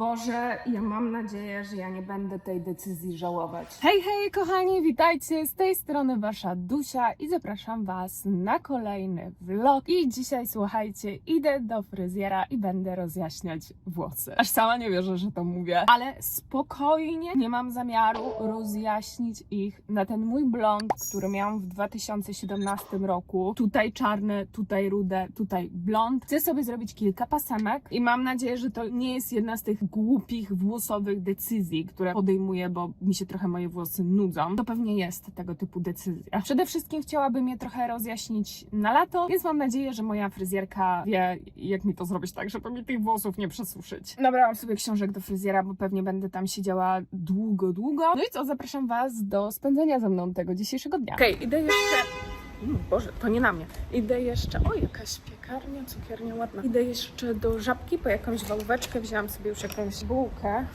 Boże, ja mam nadzieję, że ja nie będę tej decyzji żałować. Hej, hej, kochani, witajcie! Z tej strony Wasza Dusia i zapraszam Was na kolejny vlog. I dzisiaj, słuchajcie, idę do fryzjera i będę rozjaśniać włosy. Aż sama nie wierzę, że to mówię, ale spokojnie, nie mam zamiaru rozjaśnić ich na ten mój blond, który miałam w 2017 roku. Tutaj czarne, tutaj rude, tutaj blond. Chcę sobie zrobić kilka pasemek i mam nadzieję, że to nie jest jedna z tych głupich włosowych decyzji, które podejmuję, bo mi się trochę moje włosy nudzą. To pewnie jest tego typu decyzja. Przede wszystkim chciałabym je trochę rozjaśnić na lato, więc mam nadzieję, że moja fryzjerka wie, jak mi to zrobić tak, żeby mi tych włosów nie przesuszyć. Nabrałam sobie książek do fryzjera, bo pewnie będę tam siedziała długo, długo. No i co, zapraszam Was do spędzenia ze mną tego dzisiejszego dnia. Okej, idę jeszcze... Mm, Boże, to nie na mnie. Idę jeszcze. O, jakaś piekarnia, cukiernia ładna. Idę jeszcze do żabki po jakąś wałóweczkę. Wzięłam sobie już jakąś bułkę,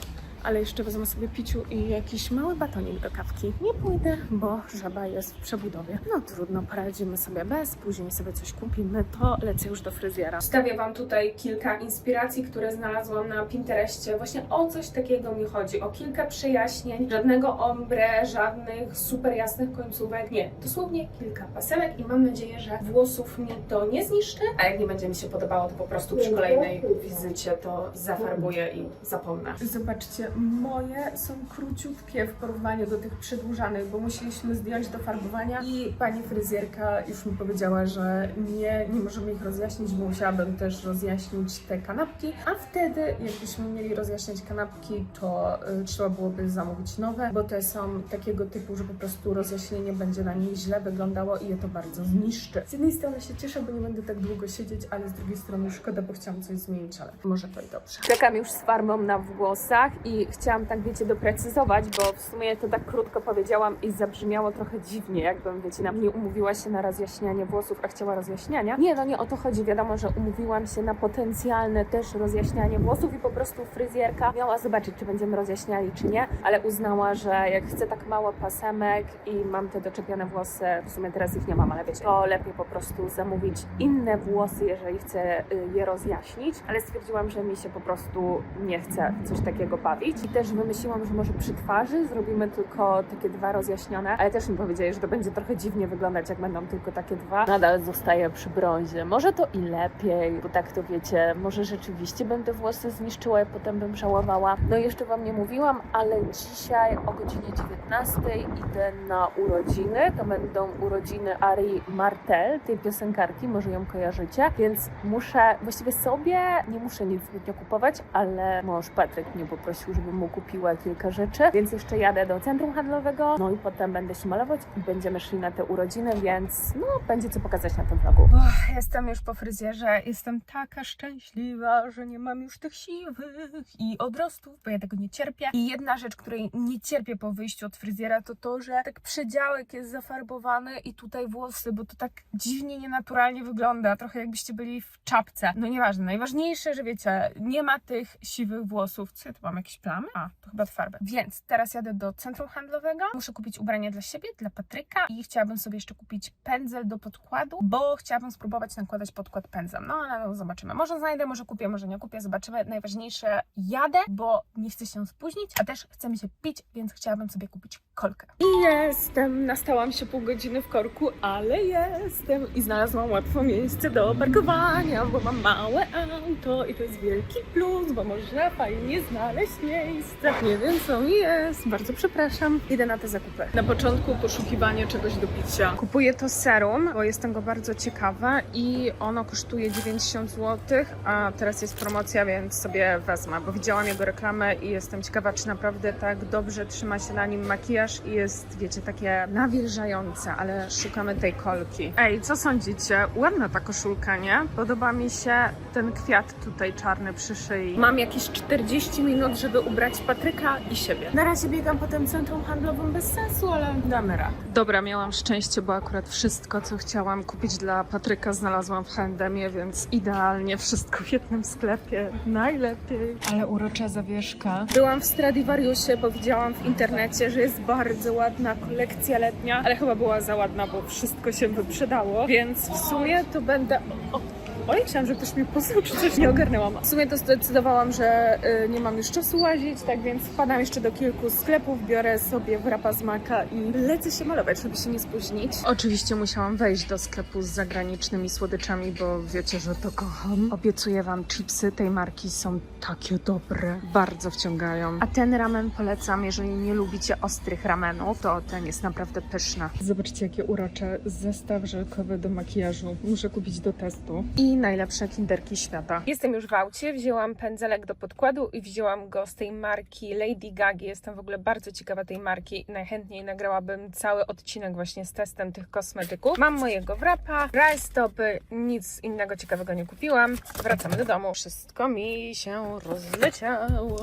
ale jeszcze wezmę sobie piciu i jakiś mały batonik do kawki. Nie pójdę, bo żaba jest w przebudowie. No trudno, poradzimy sobie bez, później sobie coś kupimy, to lecę już do fryzjera. Wstawię Wam tutaj kilka inspiracji, które znalazłam na Pinterestie. Właśnie o coś takiego mi chodzi, o kilka przejaśnień, żadnego ombre, żadnych super jasnych końcówek. Nie, dosłownie kilka pasemek i mam nadzieję, że włosów mi to nie zniszczy, a jak nie będzie mi się podobało, to po prostu przy kolejnej wizycie to zafarbuję i zapomnę. Zobaczcie, moje są króciutkie w porównaniu do tych przedłużanych, bo musieliśmy zdjąć do farbowania i pani fryzjerka już mi powiedziała, że nie, nie możemy ich rozjaśnić, bo musiałabym też rozjaśnić te kanapki, a wtedy jakbyśmy mieli rozjaśniać kanapki, to y, trzeba byłoby zamówić nowe, bo te są takiego typu, że po prostu rozjaśnienie będzie na nich źle wyglądało i je to bardzo zniszczy. Z jednej strony się cieszę, bo nie będę tak długo siedzieć, ale z drugiej strony szkoda, bo chciałam coś zmienić, ale może to i dobrze. Czekam już z farbą na włosach i chciałam tak, wiecie, doprecyzować, bo w sumie to tak krótko powiedziałam i zabrzmiało trochę dziwnie, jakbym, wiecie, na mnie umówiła się na rozjaśnianie włosów, a chciała rozjaśniania. Nie, no nie o to chodzi. Wiadomo, że umówiłam się na potencjalne też rozjaśnianie włosów i po prostu fryzjerka miała zobaczyć, czy będziemy rozjaśniali, czy nie, ale uznała, że jak chcę tak mało pasemek i mam te doczepione włosy, w sumie teraz ich nie mam, ale wiecie, to lepiej po prostu zamówić inne włosy, jeżeli chcę y, je rozjaśnić, ale stwierdziłam, że mi się po prostu nie chce coś takiego bawić i też wymyśliłam, że może przy twarzy zrobimy tylko takie dwa rozjaśnione, ale też mi powiedzieli, że to będzie trochę dziwnie wyglądać, jak będą tylko takie dwa. Nadal zostaję przy brązie. Może to i lepiej, bo tak to wiecie, może rzeczywiście te włosy zniszczyła i potem bym żałowała. No jeszcze wam nie mówiłam, ale dzisiaj o godzinie 19 idę na urodziny. To będą urodziny Ari Martel, tej piosenkarki, może ją kojarzycie, więc muszę, właściwie sobie nie muszę nic zbytnio kupować, ale mąż Patryk mnie poprosił, żebym mu kupiła kilka rzeczy, więc jeszcze jadę do centrum handlowego, no i potem będę się malować i będziemy szli na te urodziny, więc no, będzie co pokazać na tym vlogu. jestem już po fryzjerze, jestem taka szczęśliwa, że nie mam już tych siwych i odrostów, bo ja tego nie cierpię. I jedna rzecz, której nie cierpię po wyjściu od fryzjera, to to, że tak przedziałek jest zafarbowany i tutaj włosy, bo to tak dziwnie, nienaturalnie wygląda, trochę jakbyście byli w czapce. No nieważne, najważniejsze, że wiecie, nie ma tych siwych włosów. Co ja tu mam, jakieś plamy? A, to chyba farbę. Więc teraz jadę do centrum handlowego, muszę kupić ubranie dla siebie, dla Patryka i chciałabym sobie jeszcze kupić pędzel do podkładu, bo chciałabym spróbować nakładać podkład pędzlem. No ale no, zobaczymy. Może znajdę, może kupię, może nie kupię, zobaczymy. Najważniejsze, jadę, bo nie chcę się spóźnić, a też chce mi się pić, więc chciałabym sobie kupić kolkę. I jestem, nastałam się pół godziny w korku, ale jestem i znalazłam łatwo miejsce do parkowania, bo mam małe auto i to jest wielki plus, bo można fajnie znaleźć miejsce. Nie wiem co jest, bardzo przepraszam. Idę na te zakupy. Na początku poszukiwanie czegoś do picia. Kupuję to serum, bo jestem go bardzo ciekawa i ono kosztuje 90 zł, a teraz jest promocja, więc sobie wezmę, bo widziałam jego reklamę i jestem ciekawa, czy naprawdę tak dobrze trzyma się na nim makijaż i jest, wiecie, takie nawilżające, ale szukamy tej kolki. Ej, co sądzicie? Ładna ta koszulka, nie? Podoba mi się ten kwiat tutaj czarny przy szyi. Mam jakieś 40 minut, żeby ubrać Patryka i siebie. Na razie biegam po tym centrum handlowym bez sensu, ale damy radę. Dobra, miałam szczęście, bo akurat wszystko, co chciałam kupić dla Patryka znalazłam w H&M, więc idealnie wszystko w jednym sklepie. Najlepiej. Ale urocza zawieszka. Byłam w Stradivariusie, bo widziałam w internecie, że jest bardzo ładna kolekcja letnia, ale chyba była za ładna, bo wszystko się wyprzedało, więc w sumie to będę... O, Oj, chciałam, że ktoś poznał, czy coś nie ogarnęłam. W sumie to zdecydowałam, że y, nie mam już czasu łazić, tak więc wpadam jeszcze do kilku sklepów, biorę sobie wrapa z maka i lecę się malować, żeby się nie spóźnić. Oczywiście musiałam wejść do sklepu z zagranicznymi słodyczami, bo wiecie, że to kocham. Obiecuję wam, chipsy tej marki są takie dobre, bardzo wciągają. A ten ramen polecam, jeżeli nie lubicie ostrych ramenów, to ten jest naprawdę pyszny. Zobaczcie, jakie urocze zestaw żelkowy do makijażu. Muszę kupić do testu. I najlepsze kinderki świata. Jestem już w aucie, wzięłam pędzelek do podkładu i wzięłam go z tej marki Lady Gagi. Jestem w ogóle bardzo ciekawa tej marki. Najchętniej nagrałabym cały odcinek właśnie z testem tych kosmetyków. Mam mojego wrapa, rajstopy, nic innego ciekawego nie kupiłam. Wracamy do domu. Wszystko mi się rozleciało.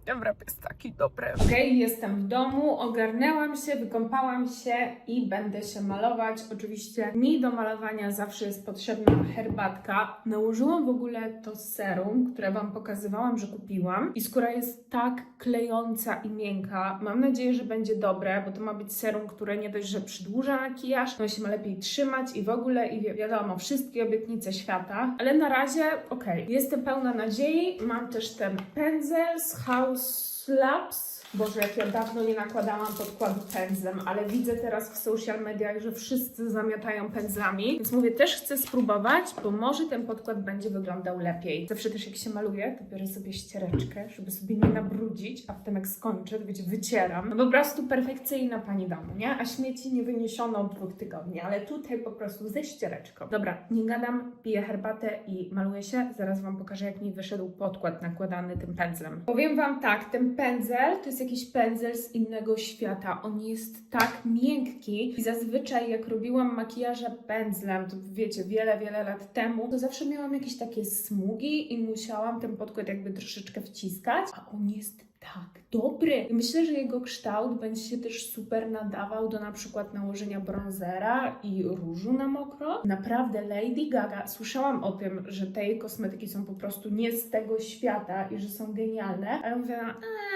Mm, Ten wrap jest taki dobry. Okej, jestem w domu, ogarnęłam się, wykąpałam się i będę się malować. Oczywiście mi do malowania zawsze jest potrzebna herbatka. Nałożyłam w ogóle to serum, które Wam pokazywałam, że kupiłam. I skóra jest tak klejąca i miękka. Mam nadzieję, że będzie dobre, bo to ma być serum, które nie dość, że przedłuża makijaż, to się ma lepiej trzymać i w ogóle, i wi- wiadomo, wszystkie obietnice świata. Ale na razie, okej, jestem pełna nadziei. Mam też ten pędzel z some slaps Boże, jak ja dawno nie nakładałam podkładu pędzlem, ale widzę teraz w social mediach, że wszyscy zamiatają pędzlami, więc mówię, też chcę spróbować, bo może ten podkład będzie wyglądał lepiej. Zawsze też jak się maluje, to biorę sobie ściereczkę, żeby sobie nie nabrudzić, a potem jak skończę, to wiecie, wycieram. No po prostu perfekcyjna pani domu, nie? A śmieci nie wyniesiono od dwóch tygodni, ale tutaj po prostu ze ściereczką. Dobra, nie gadam, piję herbatę i maluję się. Zaraz Wam pokażę, jak mi wyszedł podkład nakładany tym pędzlem. Powiem Wam tak, ten pędzel to jest jakiś pędzel z innego świata. On jest tak miękki i zazwyczaj jak robiłam makijaże pędzlem, to wiecie, wiele, wiele lat temu, to zawsze miałam jakieś takie smugi i musiałam ten podkład jakby troszeczkę wciskać, a on jest tak dobry. Myślę, że jego kształt będzie się też super nadawał do na przykład nałożenia bronzera i różu na mokro. Naprawdę Lady Gaga, słyszałam o tym, że te jej kosmetyki są po prostu nie z tego świata i że są genialne, ale mówię,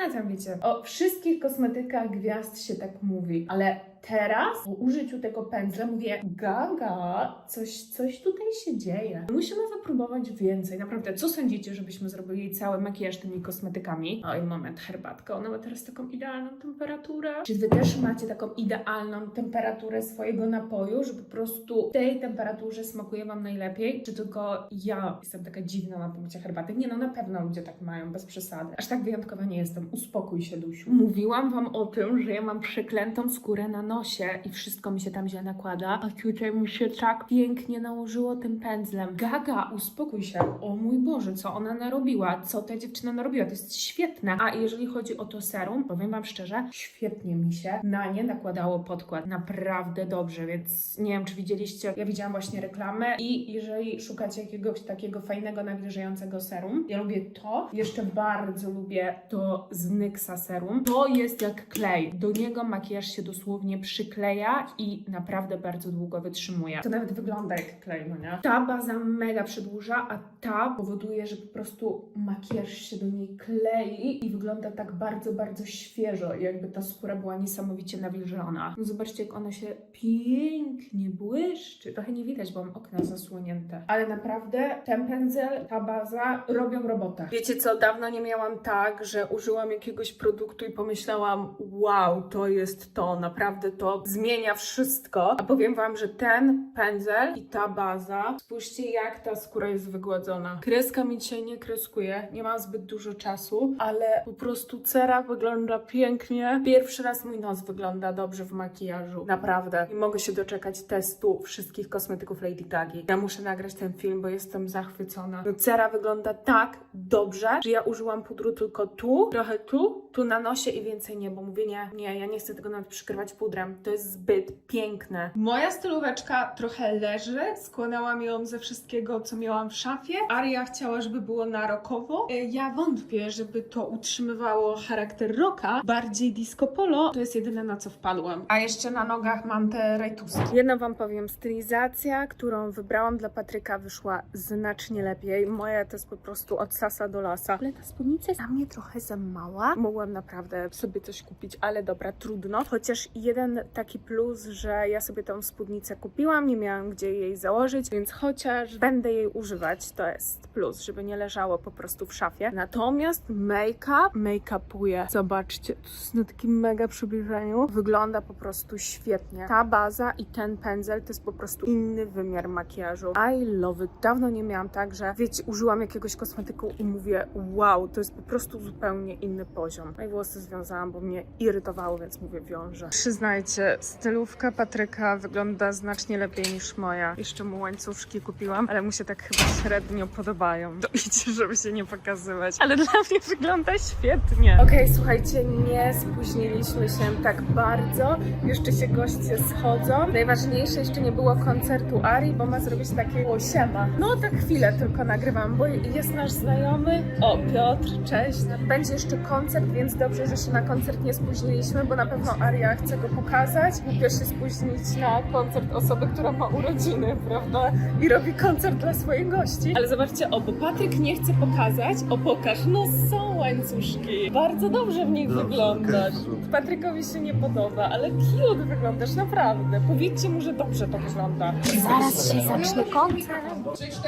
a tam wiecie, o wszystkich kosmetykach gwiazd się tak mówi, ale teraz po użyciu tego pędzla mówię, Gaga, coś, coś tutaj się dzieje. Musimy wypróbować więcej. Naprawdę, co sądzicie, żebyśmy zrobili cały makijaż tymi kosmetykami? Oj, moment, herbatka, ona ma teraz taką idealną temperaturę. Czy wy też macie taką idealną temperaturę swojego napoju, że po prostu w tej temperaturze smakuje wam najlepiej? Czy tylko ja jestem taka dziwna na punkcie herbaty? Nie no, na pewno ludzie tak mają, bez przesady. Aż tak wyjątkowa nie jestem. Uspokój się, Dusiu. Mówiłam wam o tym, że ja mam przeklętą skórę na nosie i wszystko mi się tam źle nakłada, a tutaj mi się tak pięknie nałożyło tym pędzlem. Gaga, uspokój się. O mój Boże, co ona narobiła? Co ta dziewczyna narobiła? To jest świetne. A jeżeli chodzi o to serum, powiem wam szczerze, świetnie mi się na nie nakładało podkład. Naprawdę dobrze, więc nie wiem, czy widzieliście, ja widziałam właśnie reklamę i jeżeli szukacie jakiegoś takiego fajnego, nawilżającego serum, ja lubię to. Jeszcze bardzo lubię to z Nyxa serum. To jest jak klej. Do niego makijaż się dosłownie przykleja i naprawdę bardzo długo wytrzymuje. To nawet wygląda jak klej, no nie? Ta baza mega przedłuża, a ta powoduje, że po prostu makijaż się do niej klei i wygląda tak bardzo, bardzo świeżo, jakby ta skóra była niesamowicie nawilżona. No zobaczcie, jak ona się pięknie błyszczy. Trochę nie widać, bo mam okna zasłonięte. Ale naprawdę ten pędzel, ta baza robią robotę. Wiecie co, dawno nie miałam tak, że użyłam jakiegoś produktu i pomyślałam, wow, to jest to, naprawdę to zmienia wszystko. A powiem wam, że ten pędzel i ta baza, spójrzcie jak ta skóra jest wygładzona. Kreska mi dzisiaj nie kreskuje, nie mam zbyt dużo czasu, ale po prostu cera wygląda pięknie. Pierwszy raz mój nos wygląda dobrze w makijażu, naprawdę. I mogę się doczekać testu wszystkich kosmetyków Lady Gagi. Ja muszę nagrać ten film, bo jestem zachwycona. No, cera wygląda tak dobrze, że ja użyłam pudru tylko tu, trochę tu, tu na nosie i więcej nie, bo mówię nie, nie, ja nie chcę tego nawet przykrywać pudrem. To jest zbyt piękne. Moja stylóweczka trochę leży, składałam ją ze wszystkiego, co miałam w szafie Aria chciała, żeby było na rockowo. E, Ja wątpię, żeby to utrzymywało charakter rocka. Bardziej disco polo. To jest jedyne na co wpadłam. A jeszcze na nogach mam te rajtuski. Jedno wam powiem, stylizacja, którą wybrałam dla Patryka wyszła znacznie lepiej. Moja to jest po prostu od sasa do lasa. Ale ta spódnica jest dla mnie trochę za mała. Mogłam naprawdę sobie coś kupić, ale dobra, trudno. Chociaż jeden taki plus, że ja sobie tą spódnicę kupiłam, nie miałam gdzie jej założyć, więc chociaż będę jej używać, to jest plus, żeby nie leżało po prostu w szafie. Natomiast make-up, make-upuje. Zobaczcie, to jest na takim mega przybliżeniu. Wygląda po prostu świetnie. Ta baza i ten pędzel to jest po prostu inny wymiar makijażu. I love it. Dawno nie miałam tak, że wiecie, użyłam jakiegoś kosmetyku i mówię wow, to jest po prostu zupełnie inny poziom. No i włosy związałam, bo mnie irytowało, więc mówię wiążę. Przyznajcie, stylówka Patryka wygląda znacznie lepiej niż moja. Jeszcze mu łańcuszki kupiłam, ale mu się tak chyba średnio podobają. To idź, żeby się nie pokazywać. Ale dla mnie wygląda świetnie. Okej, słuchajcie, nie spóźniliśmy się tak bardzo. Jeszcze się goście schodzą. Najważniejsze, jeszcze nie było koncertu Ari, bo ma zrobić takie łosiema. No tak chwilę tylko nagrywam, bo jest nasz znajomy. O, Piotr, cześć. Będzie jeszcze koncert, więc dobrze, że się na koncert nie spóźniliśmy, bo na pewno Aria chce go pokazać. Głupio się spóźnić na koncert osoby, która ma urodziny, prawda? I robi koncert dla swoich gości. Ale zobaczcie, o, bo Patryk nie chce pokazać. O, pokaż, no są łańcuszki. Bardzo dobrze w nich Dobrze, wyglądasz. super. Patrykowi się nie podoba, ale cute wyglądasz, naprawdę. Powiedzcie mu, że dobrze to wygląda. Zaraz się zacznie koncert. Cześć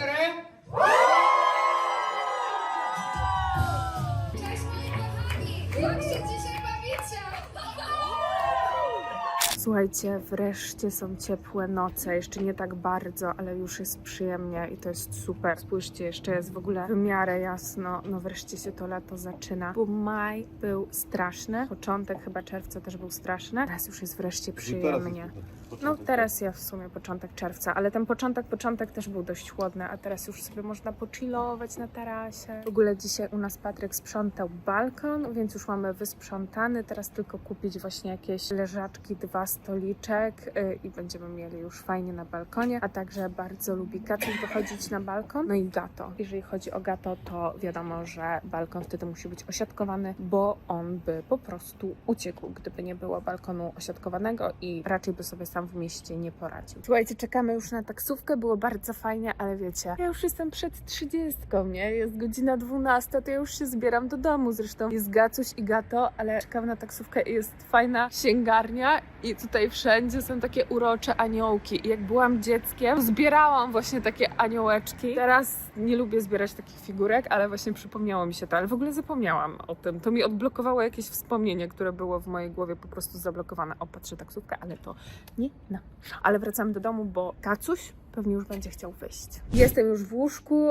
Słuchajcie, wreszcie są ciepłe noce. Jeszcze nie tak bardzo, ale już jest przyjemnie i to jest super. Spójrzcie, jeszcze jest w ogóle w miarę jasno. No wreszcie się to lato zaczyna. Bo maj był straszny. Początek chyba czerwca też był straszny. Teraz już jest wreszcie przyjemnie. No teraz ja w sumie początek czerwca, ale ten początek, początek też był dość chłodny, a teraz już sobie można pochillować na tarasie. W ogóle dzisiaj u nas Patryk sprzątał balkon, więc już mamy wysprzątany. Teraz tylko kupić właśnie jakieś leżaczki, dwa stoliczek yy, i będziemy mieli już fajnie na balkonie, a także bardzo lubi Kaczuś wychodzić na balkon. No i Gato. Jeżeli chodzi o Gato, to wiadomo, że balkon wtedy musi być osiadkowany, bo on by po prostu uciekł, gdyby nie było balkonu osiadkowanego i raczej by sobie sam w mieście nie poradził. Słuchajcie, czekamy już na taksówkę, było bardzo fajnie, ale wiecie, ja już jestem przed 30, nie? Jest godzina 12, to ja już się zbieram do domu. Zresztą jest Gacuś i Gato, ale czekamy na taksówkę i jest fajna księgarnia i tutaj wszędzie są takie urocze aniołki. I jak byłam dzieckiem, zbierałam właśnie takie aniołeczki. Teraz nie lubię zbierać takich figurek, ale właśnie przypomniało mi się to, ale w ogóle zapomniałam o tym. To mi odblokowało jakieś wspomnienie, które było w mojej głowie po prostu zablokowane. O, patrzę taksówkę, ale to nie no. Ale wracamy do domu, bo Kacuś pewnie już będzie chciał wyjść. Jestem już w łóżku,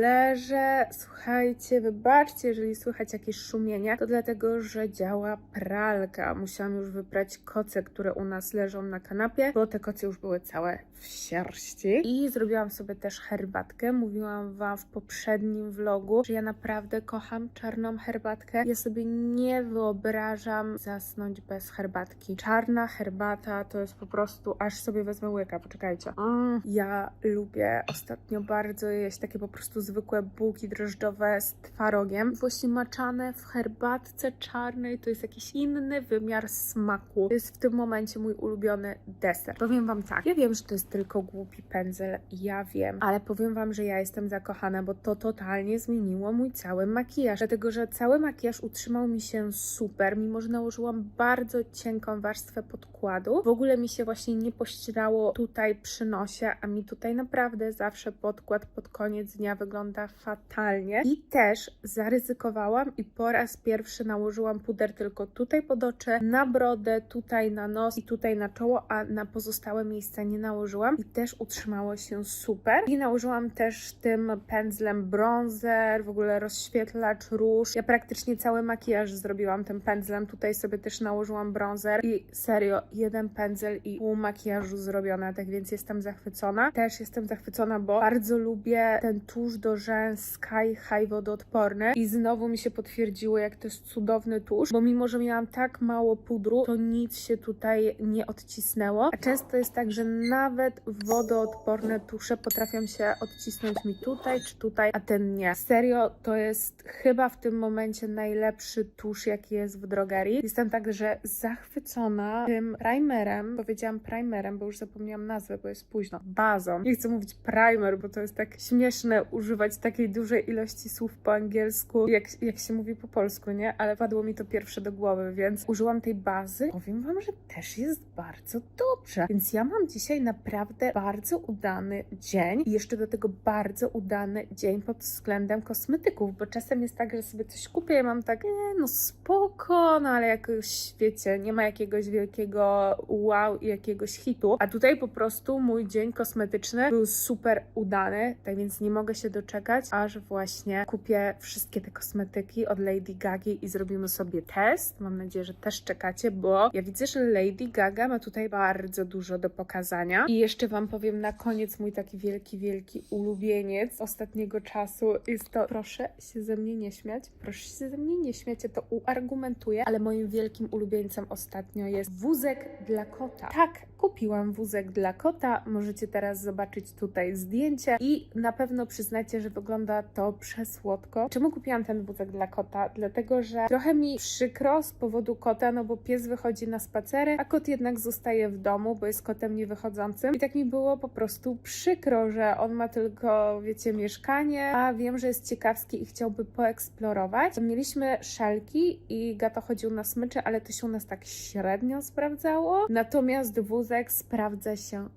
leżę. Słuchajcie, wybaczcie, jeżeli słychać jakieś szumienie, to dlatego, że działa pralka. Musiałam już wybrać koce, które u nas leżą na kanapie, bo te koce już były całe w sierści. I zrobiłam sobie też herbatkę. Mówiłam wam w poprzednim vlogu, że ja naprawdę kocham czarną herbatkę. Ja sobie nie wyobrażam zasnąć bez herbatki. Czarna herbata to jest po prostu, aż sobie wezmę łyka, poczekajcie. Mm, ja lubię ostatnio bardzo jeść takie po prostu zwykłe bułki drożdżowe z twarogiem. Właśnie maczane w herbatce czarnej to jest jakiś inny wymiar smaku. To jest w tym momencie mój ulubiony deser. Powiem wam tak, ja wiem, że to jest tylko głupi pędzel, ja wiem, ale powiem wam, że ja jestem zakochana, bo to totalnie zmieniło mój cały makijaż, dlatego, że cały makijaż utrzymał mi się super, mimo że nałożyłam bardzo cienką warstwę podkładu. W ogóle mi się właśnie nie pościerało tutaj przy nosie, a mi tutaj naprawdę zawsze podkład pod koniec dnia wygląda fatalnie. I też zaryzykowałam i po raz pierwszy nałożyłam puder tylko tutaj pod oczy, na brodę, tutaj na nos i tutaj na czoło, a na pozostałe miejsca nie nałożyłam i też utrzymało się super. I nałożyłam też tym pędzlem bronzer, w ogóle rozświetlacz róż. Ja praktycznie cały makijaż zrobiłam tym pędzlem. Tutaj sobie też nałożyłam bronzer i serio, jeden pędzel i pół makijażu zrobione, tak więc jestem zachwycona. Też jestem zachwycona, bo bardzo lubię ten tusz do rzęs Sky High wodoodporny i znowu mi się potwierdziło, jak to jest cudowny tusz, bo mimo, że miałam tak mało pudru, to nic się tutaj nie odcisnęło. A często jest tak, że nawet wodoodporne tusze potrafią się odcisnąć mi tutaj czy tutaj, a ten nie. Serio, to jest chyba w tym momencie najlepszy tusz, jaki jest w drogerii. Jestem także zachwycona tym primerem. Powiedziałam primerem, bo już zapomniałam nazwę, bo jest późno. Bazą. Nie chcę mówić primer, bo to jest tak śmieszne używać takiej dużej ilości słów po angielsku, jak, jak się mówi po polsku, nie? Ale padło mi to pierwsze do głowy, więc użyłam tej bazy. Powiem wam, że też jest bardzo dobrze. Więc ja mam dzisiaj naprawdę bardzo udany dzień i jeszcze do tego bardzo udany dzień pod względem kosmetyków, bo czasem jest tak, że sobie coś kupię i mam tak, nie, no spoko, no ale jakoś, wiecie, nie ma jakiegoś wielkiego wow i jakiegoś hitu, a tutaj po prostu mój dzień kosmetyczny był super udany, tak więc nie mogę się doczekać, aż właśnie kupię wszystkie te kosmetyki od Lady Gagi i zrobimy sobie test. Mam nadzieję, że też czekacie, bo ja widzę, że Lady Gaga ma tutaj bardzo dużo do pokazania. I jeszcze Wam powiem na koniec mój taki wielki, wielki ulubieniec ostatniego czasu. Jest to, proszę się ze mnie nie śmiać, proszę się ze mnie nie śmiać, ja to uargumentuję, ale moim wielkim ulubieńcem ostatnio jest wózek dla kota. Tak, kupiłam wózek dla kota, możecie teraz zobaczyć tutaj zdjęcie i na pewno przyznacie, że wygląda to przesłodko. Czemu kupiłam ten wózek dla kota? Dlatego, że trochę mi przykro z powodu kota, no bo pies wychodzi na spacery, a kot jednak zostaje w domu, bo jest kotem niewychodzącym. I tak mi było po prostu przykro, że on ma tylko, wiecie, mieszkanie, a wiem, że jest ciekawski i chciałby poeksplorować. Mieliśmy szelki i Gato chodził na smyczy, ale to się u nas tak średnio sprawdzało. Natomiast wózek sprawdza się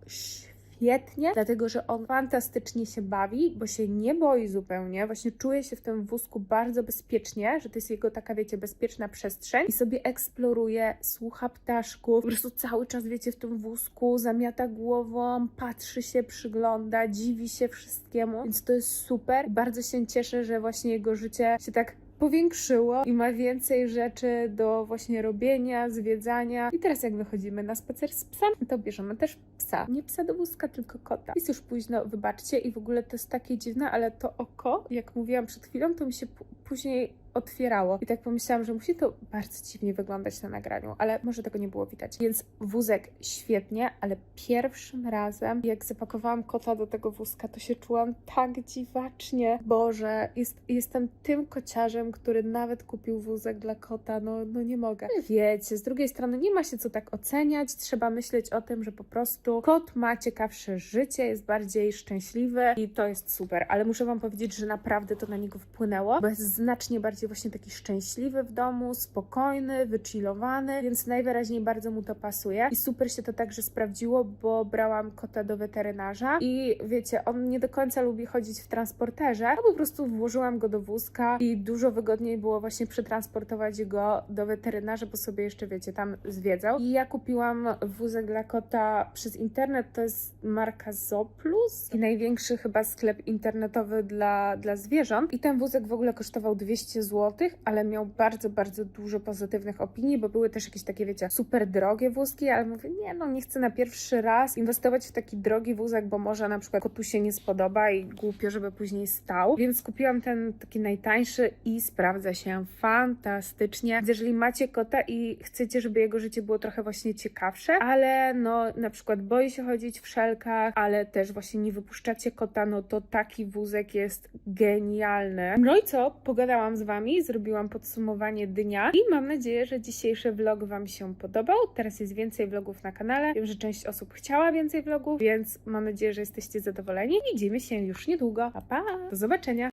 świetnie, dlatego że on fantastycznie się bawi, bo się nie boi zupełnie. Właśnie czuje się w tym wózku bardzo bezpiecznie, że to jest jego taka, wiecie, bezpieczna przestrzeń i sobie eksploruje, słucha ptaszków, po prostu cały czas, wiecie, w tym wózku zamiata głową, patrzy się, przygląda, dziwi się wszystkiemu, więc to jest super. Bardzo się cieszę, że właśnie jego życie się tak powiększyło i ma więcej rzeczy do właśnie robienia, zwiedzania. I teraz jak wychodzimy na spacer z psem, to bierzemy też psa. Nie psa do wózka, tylko kota. Jest już późno, wybaczcie i w ogóle to jest takie dziwne, ale to oko, jak mówiłam przed chwilą, to mi się później otwierało. I tak pomyślałam, że musi to bardzo dziwnie wyglądać na nagraniu, ale może tego nie było widać. Więc wózek świetnie, ale pierwszym razem, jak zapakowałam kota do tego wózka, to się czułam tak dziwacznie. Boże, jest, jestem tym kociarzem, który nawet kupił wózek dla kota. No, no nie mogę. Wiecie, z drugiej strony nie ma się co tak oceniać. Trzeba myśleć o tym, że po prostu kot ma ciekawsze życie, jest bardziej szczęśliwy i to jest super. Ale muszę Wam powiedzieć, że naprawdę to na niego wpłynęło, bo jest znacznie bardziej właśnie taki szczęśliwy w domu, spokojny, wychillowany, więc najwyraźniej bardzo mu to pasuje. I super się to także sprawdziło, bo brałam kota do weterynarza i wiecie, on nie do końca lubi chodzić w transporterze, a po prostu włożyłam go do wózka i dużo wygodniej było właśnie przetransportować go do weterynarza, bo sobie jeszcze, wiecie, tam zwiedzał. I ja kupiłam wózek dla kota przez internet, to jest marka Zooplus i największy chyba sklep internetowy dla, dla zwierząt. I ten wózek w ogóle kosztował 200 zł, ale miał bardzo, bardzo dużo pozytywnych opinii, bo były też jakieś takie, wiecie, super drogie wózki, ale mówię, nie no, nie chcę na pierwszy raz inwestować w taki drogi wózek, bo może na przykład kotu się nie spodoba i głupio, żeby później stał. Więc kupiłam ten taki najtańszy i sprawdza się fantastycznie. Więc Jeżeli macie kota i chcecie, żeby jego życie było trochę właśnie ciekawsze, ale no na przykład boi się chodzić w szelkach, ale też właśnie nie wypuszczacie kota, no to taki wózek jest genialny. No i co? Pogadałam z wami, zrobiłam podsumowanie dnia i mam nadzieję, że dzisiejszy vlog wam się podobał. Teraz jest więcej vlogów na kanale. Wiem, że część osób chciała więcej vlogów, więc mam nadzieję, że jesteście zadowoleni. Widzimy się już niedługo. Pa, pa! Do zobaczenia!